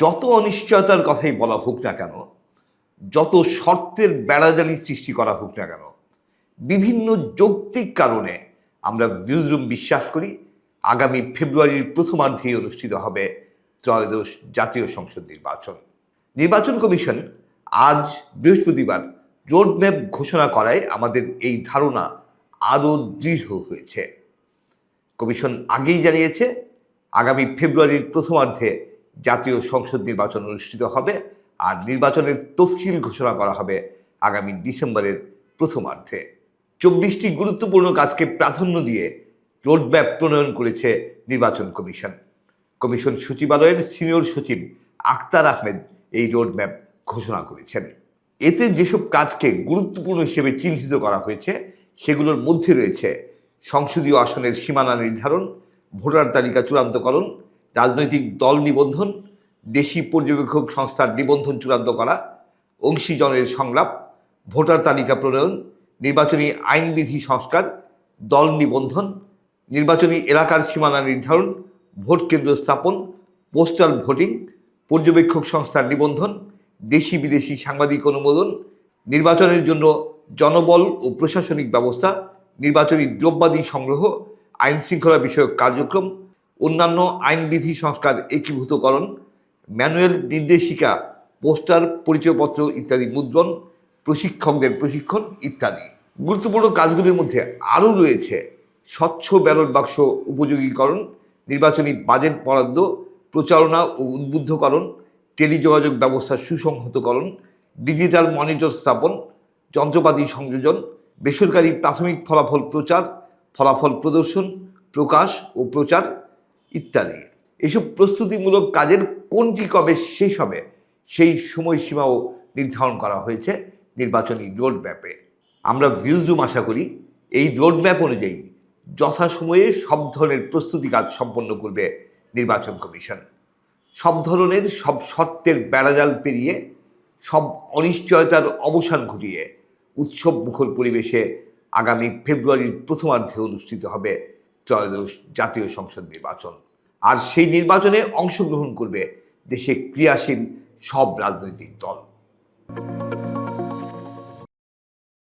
যত অনিশ্চয়তার কথাই বলা হোক না কেন, যত শর্তের বেড়াজালি সৃষ্টি করা হোক না কেন, বিভিন্ন যৌক্তিক কারণে আমরা ভিউজরুম বিশ্বাস করি, আগামী ফেব্রুয়ারির প্রথমার্ধেই অনুষ্ঠিত হবে ত্রয়োদশ জাতীয় সংসদ নির্বাচন। নির্বাচন কমিশন আজ বৃহস্পতিবার রোডম্যাপ ঘোষণা করায় আমাদের এই ধারণা আরও দৃঢ় হয়েছে। কমিশন আগেই জানিয়েছে, আগামী ফেব্রুয়ারির প্রথমার্ধে জাতীয় সংসদ নির্বাচন অনুষ্ঠিত হবে আর নির্বাচনের তফসিল ঘোষণা করা হবে আগামী ডিসেম্বরের প্রথমার্ধে। চব্বিশটি গুরুত্বপূর্ণ কাজকে প্রাধান্য দিয়ে রোডম্যাপ প্রণয়ন করেছে নির্বাচন কমিশন। কমিশন সচিবালয়ের সিনিয়র সচিব আক্তার আহমেদ এই রোডম্যাপ ঘোষণা করেছেন। এতে যেসব কাজকে গুরুত্বপূর্ণ হিসেবে চিহ্নিত করা হয়েছে, সেগুলোর মধ্যে রয়েছে সংসদীয় আসনের সীমানা নির্ধারণ, ভোটার তালিকা চূড়ান্তকরণ রাজনৈতিক দল নিবন্ধন, দেশি পর্যবেক্ষক সংস্থার নিবন্ধন চূড়ান্ত করা, অংশীজনের সংলাপ, ভোটার তালিকা প্রণয়ন, নির্বাচনী আইনবিধি সংস্কার, দল নিবন্ধন, নির্বাচনী এলাকার সীমানা নির্ধারণ, ভোট কেন্দ্র স্থাপন, পোস্টাল ভোটিং, পর্যবেক্ষক সংস্থার নিবন্ধন, দেশি বিদেশি সাংবাদিক অনুমোদন, নির্বাচনের জন্য জনবল ও প্রশাসনিক ব্যবস্থা, নির্বাচনী দ্রব্যাদি সংগ্রহ আইন শৃঙ্খলা বিষয়ক কার্যক্রম অন্যান্য আইনবিধি সংস্কার একীভূতকরণ, ম্যানুয়াল নির্দেশিকা, পোস্টার পরিচয়পত্র ইত্যাদি মুদ্রণ, প্রশিক্ষকদের প্রশিক্ষণ ইত্যাদি। গুরুত্বপূর্ণ কাজগুলির মধ্যে আরও রয়েছে স্বচ্ছ ব্যালট বাক্স উপযোগীকরণ, নির্বাচনী বাজেট বরাদ্দ, প্রচারণা ও উদ্বুদ্ধকরণ, টেলিযোগাযোগ ব্যবস্থার সুসংহতকরণ, ডিজিটাল মনিটর স্থাপন, যন্ত্রপাতি সংযোজন, বেসরকারি প্রাথমিক ফলাফল প্রচার, ফলাফল প্রদর্শন, প্রকাশ ও প্রচার ইত্যাদি। এসব প্রস্তুতিমূলক কাজের কোনটি কবে শেষ হবে, সেই সময়সীমাও নির্ধারণ করা হয়েছে নির্বাচনী রোড ম্যাপে আমরা ভিউজুম আশা করি, এই রোড ম্যাপ অনুযায়ী যথাসময়ে সব ধরনের প্রস্তুতি কাজ সম্পন্ন করবে নির্বাচন কমিশন। সব ধরনের, সব শর্তের বেড়াজাল পেরিয়ে, সব অনিশ্চয়তার অবসান ঘটিয়ে উৎসব মুখর পরিবেশে আগামী ফেব্রুয়ারির প্রথমার্ধে অনুষ্ঠিত হবে ত্রয়োদশ জাতীয় সংসদ নির্বাচন। আর সেই নির্বাচনে অংশগ্রহণ করবে দেশে ক্রিয়াশীল সব রাজনৈতিক দল।